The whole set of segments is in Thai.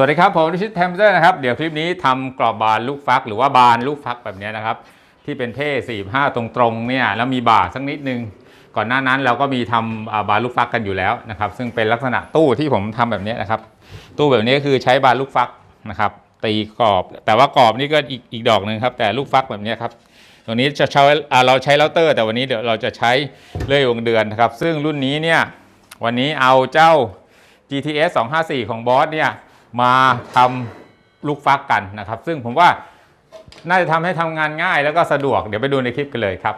สวัสดีครับ ผมริชิตแทมเซอร์นะครับ เดี๋ยวคลิปนี้ทำกรอบบานลูกฟัก หรือว่าบานลูกฟักแบบนี้นะครับ ที่เป็นเท่45 ตรงๆเนี่ยแล้วมีบ่าสักนิดนึง ก่อนหน้านั้นเราก็มีทำอ่าบานลูกฟักกันอยู่แล้วนะครับ ซึ่งเป็นลักษณะตู้ที่ผมทำแบบนี้นะครับ ตู้แบบนี้คือใช้บานลูกฟักนะครับ ตีกรอบ แต่ว่ากรอบนี่ก็อีกอีกดอกหนึ่งครับ แต่ลูกฟักแบบนี้ครับตัวนี้จะใช้เราใช้เราเตอร์ แต่วันนี้เดี๋ยวเราจะใช้เลื่อยวงเดือนนะครับ ซึ่งรุ่นนี้เนี่ยวันนี้เอาเจ้า GTS 254 ของบอสเนี่ย มาทำลูกฟักกันนะครับ ซึ่งผมว่าน่าจะทำให้ทำงานง่ายแล้วก็สะดวกเดี๋ยวไปดูในคลิปกันเลยครับ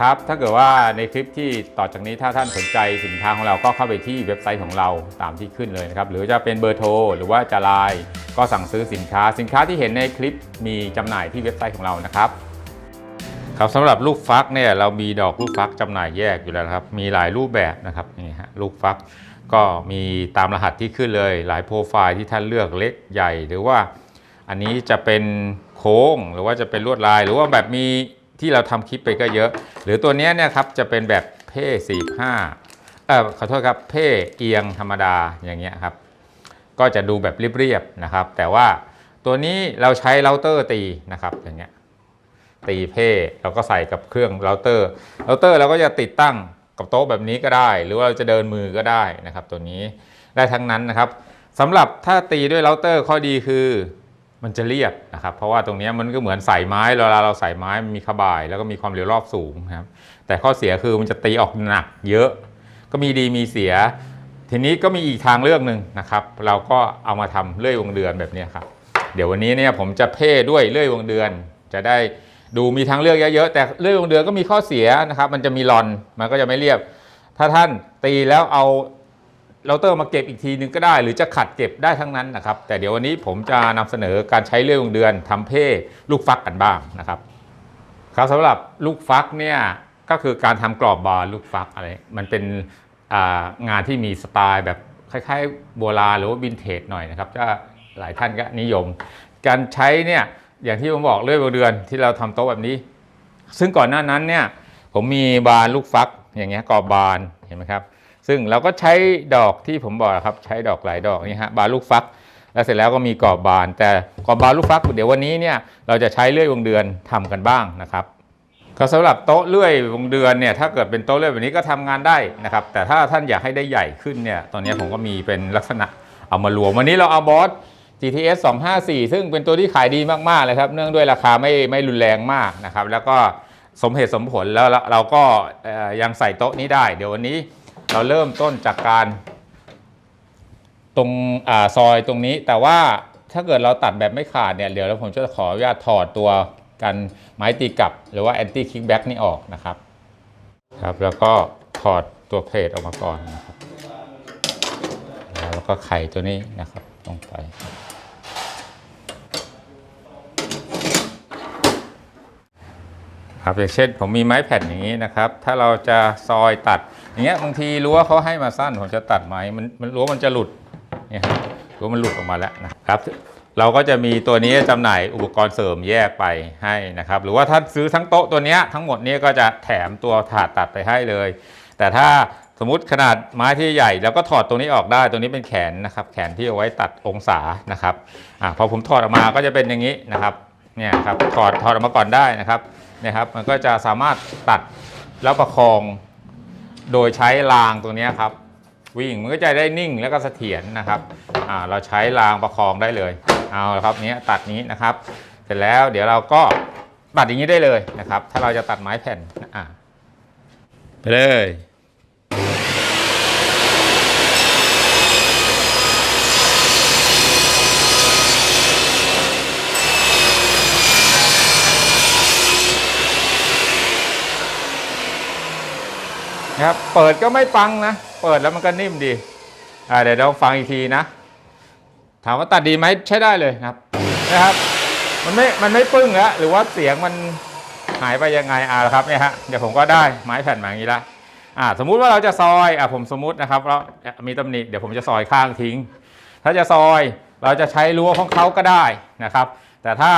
ครับถ้าเกิดว่าในคลิปที่ต่อจากนี้ถ้าท่านสนใจสินค้าของเราก็เข้าไปที่เว็บไซต์ของเราตามที่ขึ้นเลยนะครับหรือจะเป็นเบอร์โทรหรือว่าจะไลน์ก็สั่งซื้อสินค้า สินค้าที่เห็นในคลิปมีจำหน่ายที่เว็บไซต์ของเรานะครับ ครับสำหรับลูกฟักเนี่ยเรามีดอกลูกฟักจำหน่ายแยกอยู่แล้วครับ มีหลายรูปแบบนะครับนี่ฮะลูกฟักก็มีตามรหัสที่ขึ้นเลย หลายโปรไฟล์ที่ท่านเลือกเล็กใหญ่ หรือว่าอันนี้จะเป็นโค้งหรือว่าจะเป็นลวดลาย หรือว่าแบบมีที่เราทำคลิปไปก็เยอะ หรือตัวนี้เนี่ยครับจะเป็นแบบเพ่45เออขอโทษครับเพ่เอียงธรรมดาอย่างเงี้ยครับ ก็จะดูแบบเรียบๆนะครับ แต่ว่าตัวนี้เราใช้เราเตอร์ตีนะครับอย่างเงี้ย ตีเพ่เราก็ใส่กับเครื่องเราเตอร์เราเตอร์เราก็จะติดตั้งกับโต๊ะแบบนี้ก็ได้ หรือว่าเราจะเดินมือก็ได้นะครับ ตัวนี้ได้ทั้งนั้นนะครับสำหรับถ้าตีด้วยเราเตอร์ข้อดีคือมันจะเรียบนะครับ เพราะว่าตรงนี้มันก็เหมือนใส่ไม้เวลาเราใส่ไม้มันมีขบาย แล้วก็มีความเร็วรอบสูงครับแต่ข้อเสียคือมันจะตีออกหนักเยอะ ก็มีดีมีเสีย ทีนี้ก็มีอีกทางเลือกหนึ่งนะครับ เราก็เอามาทำเลื่อยวงเดือนแบบนี้ครับเดี๋ยววันนี้เนี่ยผมจะเพ่ด้วยเลื่อยวงเดือน จะได้ ดูมีทางเลือกเยอะๆแต่เลื่อยวงเดือนก็มีข้อเสียนะครับ มันจะมีรอนมันก็จะไม่เรียบ ถ้าท่านตีแล้วเอาเราเตอร์มาเก็บอีกทีนึงก็ได้ หรือจะขัดเก็บได้ทั้งนั้นนะครับ แต่เดี๋ยววันนี้ผมจะนำเสนอการใช้เลื่อยวงเดือนทำเพ่ลูกฟักกันบ้างนะครับ ครับสำหรับลูกฟักเนี่ยก็คือการทำกรอบบาร์ลูกฟักอะไรมันเป็นงานที่มีสไตล์แบบคล้ายๆโบราณหรือว่าวินเทจหน่อยนะครับก็หลายท่านก็นิยม การใช้เนี่ย อย่างที่ผมบอกเลื่อยเดือนที่เราทำโต๊ะแบบนี้ ซึ่งก่อนหน้านั้นเนี่ยผมมีบานลูกฟักอย่างเงี้ยกรอบบานเห็นไหมครับ ซึ่งเราก็ใช้ดอกที่ผมบอกครับใช้ดอกหลายดอกนี่ฮะบานลูกฟัก แล้วเสร็จแล้วก็มีกรอบบาน แต่กรอบบานลูกฟัก เดี๋ยววันนี้เนี่ยเราจะใช้เลื่อยวงเดือนทำกันบ้างนะครับก็สำหรับโต๊ะเลื่อยวงเดือนเนี่ยถ้าเกิดเป็นโต๊ะเลื่อยแบบนี้ก็ทำงานได้นะครับ แต่ถ้าท่านอยากให้ได้ใหญ่ขึ้นเนี่ยตอนนี้ผมก็มีเป็นลักษณะเอามารวมวันนี้เราเอาบอส GTS 254 ซึ่งเป็นตัวที่ขายดีมากๆเลยครับ เนื่องด้วยราคาไม่ไม่รุนแรงมากนะครับ แล้วก็สมเหตุสมผลแล้วเราก็ยังใส่โต๊ะนี้ได้ เดี๋ยววันนี้เราเริ่มต้นจากการตรงอซอยตรงนี้ แต่ว่าถ้าเกิดเราตัดแบบไม่ขาดเนี่ย เดี๋ยวแล้วผมจะขออนุญาตถอดตัวกันไม้ตีกลับ หรือว่าแอนตี้คิกแบ็กนี่ออกนะครับครับ แล้วก็ถอดตัวเพลทออกมาก่อนนะครับ แล้วก็ไขตัวนี้นะครับลงไป ครับอย่างเช่นผมมีไม้แผ่นอย่างนี้นะครับ ถ้าเราจะซอยตัด อย่างเงี้ยบางทีรั้วเขาให้มาสั้นผมจะตัดไม้มันมันรั้วมันจะหลุดเนี่ยครับรั้วมันหลุดออกมาแล้วนะครับ เราก็จะมีตัวนี้จำหน่ายอุปกรณ์เสริมแยกไปให้นะครับ หรือว่าถ้าซื้อทั้งโต๊ะตัวเนี้ยทั้งหมดเนี้ก็จะแถมตัวถาดตัดไปให้เลย แต่ถ้าสมมติขนาดไม้ที่ใหญ่แล้วก็ถอดตรงนี้ออกได้ตัวนี้เป็นแขนนะครับ แขนที่เอาไว้ตัดองศานะครับอ่าพอผมถอดออกมาก็จะเป็นอย่างนี้นะครับ เนี่ยครับถอดถอดออกมาก่อนได้นะครับเนี่ยครับมันก็จะสามารถตัดแล้วประคองโดยใช้รางตัวนี้ครับ วิ่งมันก็จะได้นิ่งแล้วก็เสถียรนะครับอ่าเราใช้รางประคองได้เลยเอาครับเนี้ยตัดนี้นะครับ เสร็จแล้วเดี๋ยวเราก็ตัดอย่างนี้ได้เลยนะครับ ถ้าเราจะตัดไม้แผ่นอ่าไปเลย นะครับเปิดก็ไม่ปังนะ เปิดแล้วมันก็นิ่มดีอ่าเดี๋ยวเราฟังอีกทีนะ ถามว่าตัดดีไหมใช้ได้เลยครับนะครับ มันไม่มันไม่ปึ้งแล้วหรือว่าเสียงมันหายไปยังไงอ่าครับเนี่ยฮะเดี๋ยวผมก็ได้ไม้แผ่นมาอย่างนี้ละอ่าสมมุติว่าเราจะซอยอ่าผมสมมุตินะครับแล้วมีตำหนิเดี๋ยวผมจะซอยข้างทิ้ง ถ้าจะซอยเราจะใช้รั้วของเขาก็ได้นะครับ แต่ถ้า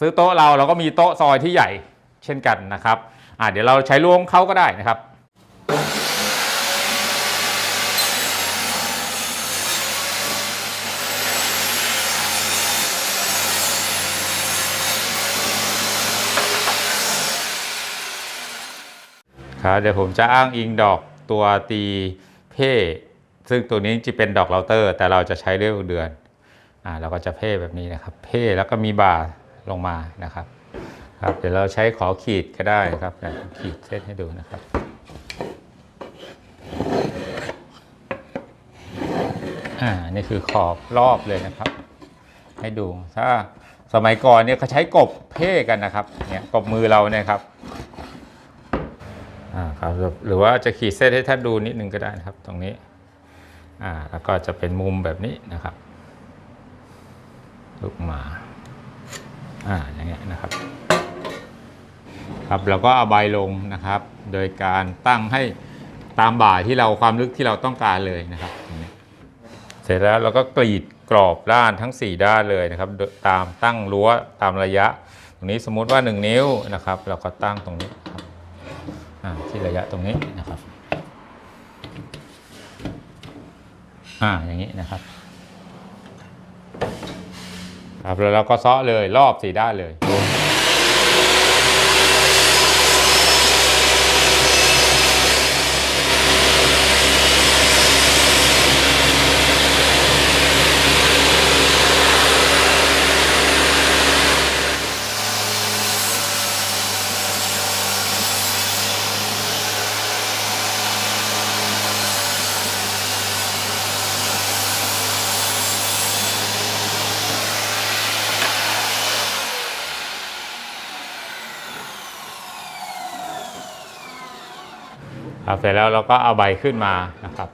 ซื้อโต๊ะเราเราก็มีโต๊ะซอยที่ใหญ่เช่นกันนะครับอ่าเดี๋ยวเราใช้รั้วของเขาก็ได้นะครับ ครับเดี๋ยวผมจะอ้างอิงดอกตัวตีเพ่ซึ่งตัวนี้จะเป็นดอกเราเตอร์ แต่เราจะใช้เรื่อยเดือนอ่าเราก็จะเพ่แบบนี้นะครับ เพ่แล้วก็มีบ่าลงมานะครับครับ เดี๋ยวเราใช้ขอขีดก็ได้ครับขีดเส้นให้ดูนะครับ อ่านี่คือขอบรอบเลยนะครับ ให้ดูถ้าสมัยก่อนเนี่ยเขาใช้กบเพ่กันนะครับเนี่ยกบมือเราเนี่ยครับอ่าครับหรือว่าจะขีดเส้นให้ท่านดูนิดนึงก็ได้นะครับ ตรงนี้อ่าแล้วก็จะเป็นมุมแบบนี้นะครับลุกมาอ่าอย่างเงี้ยนะครับ ครับเราก็เอาใบลงนะครับ โดยการตั้งให้ตามบ่าที่เราความลึกที่เราต้องการเลยนะครับ เสร็จแล้วเราก็กรีดกรอบด้านทั้ง 4 ด้านเลยนะครับ ตามตั้งรั้วตามระยะ ตรงนี้สมมุติว่า 1 นิ้วนะครับ เราก็ตั้งตรงนี้อ่าที่ระยะตรงนี้นะครับอ่าอย่างนี้นะครับครับแล้วเราก็ซาะเลยรอบสี่ด้านเลย ครับ เสร็จแล้วเราก็เอาใบขึ้นมานะครับ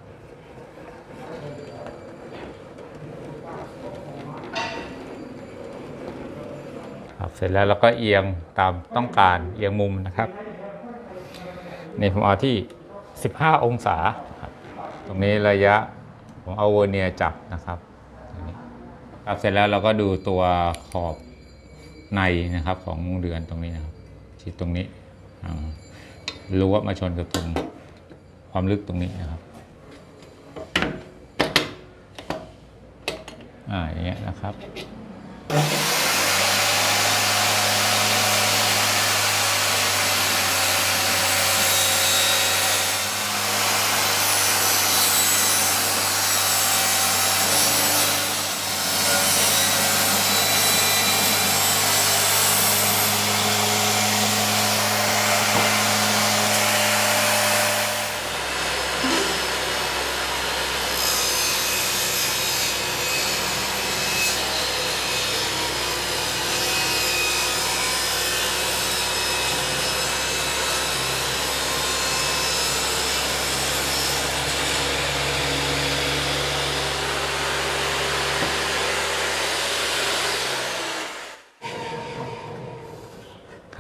ครับเสร็จแล้วเราก็เอียงตามต้องการเอียงมุมนะครับนี่ผมเอาที่ 15 องศา ตรงนี้ระยะผมเอาเวอร์เนียจับนะครับครับเสร็จแล้วเราก็ดูตัวขอบในนะครับของวงเดือนตรงนี้นะครับที่ตรงนี้รั้วมาชนกับตรง ความลึกตรงนี้นะครับอ่าอย่างเงี้ยนะครับ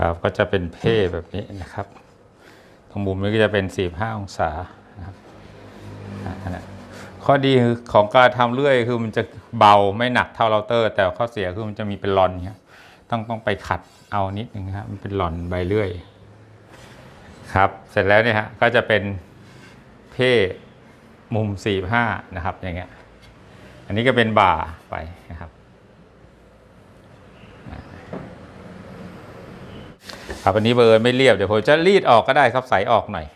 ครับก็จะเป็นเพ่แบบนี้นะครับ ตรงมุมนี้ก็จะเป็น 45 องศานะครับอะอันนั้นข้อดีของการทำเลื่อยคือมันจะเบาไม่หนักเท่าเราเตอร์ แต่ข้อเสียคือมันจะมีเป็นรอนเงี้ยต้องต้องไปขัดเอานิดนึงครับมันเป็นรอนใบเลื่อย ครับ เสร็จแล้วเนี่ยฮะก็จะเป็นเพ่มุม 45 นะครับอย่างเงี้ยอันนี้ก็เป็นบ่าไปนะครับ ครับอันนี้เบอร์ไม่เรียบเดี๋ยวผมจะรีดออกก็ได้ครับใสออกหน่อย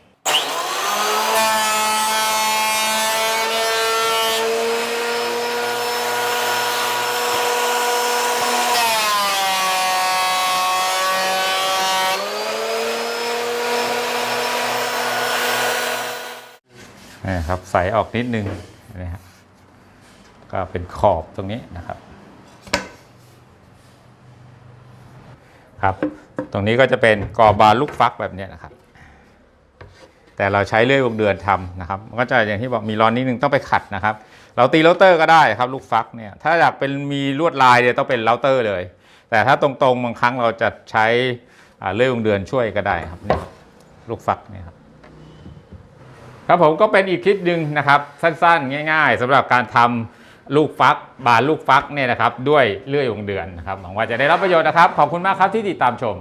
นะครับใสออกนิดนึงนะครับก็เป็นขอบตรงนี้นะครับ ครับ ตรงนี้ก็จะเป็นกอบาลูกฟักแบบนี้นะครับ แต่เราใช้เลื่อยวงเดือนทำนะครับมันก็จะอย่างที่บอกมีร้อนนิดนึงต้องไปขัดนะครับ เราตีเลาเตอร์ก็ได้ครับลูกฟักเนี่ยถ้าอยากเป็นมีลวดลายเนี่ยต้องเป็นเลาเตอร์เลย แต่ถ้าตรงๆบางครั้งเราจะใช้เลื่อยวงเดือนช่วยก็ได้ครับเนี่ยลูกฟักเนี่ยครับครับผมก็เป็นอีกคลิปหนึ่งนะครับ สั้นๆ ง่าย ๆสำหรับการทำ ลูกฟักบานลูกฟักเนี่ยนะครับด้วยเลื่อยวงเดือนนะครับหวังว่าจะได้รับประโยชน์นะครับ ขอบคุณมากครับที่ติดตามชม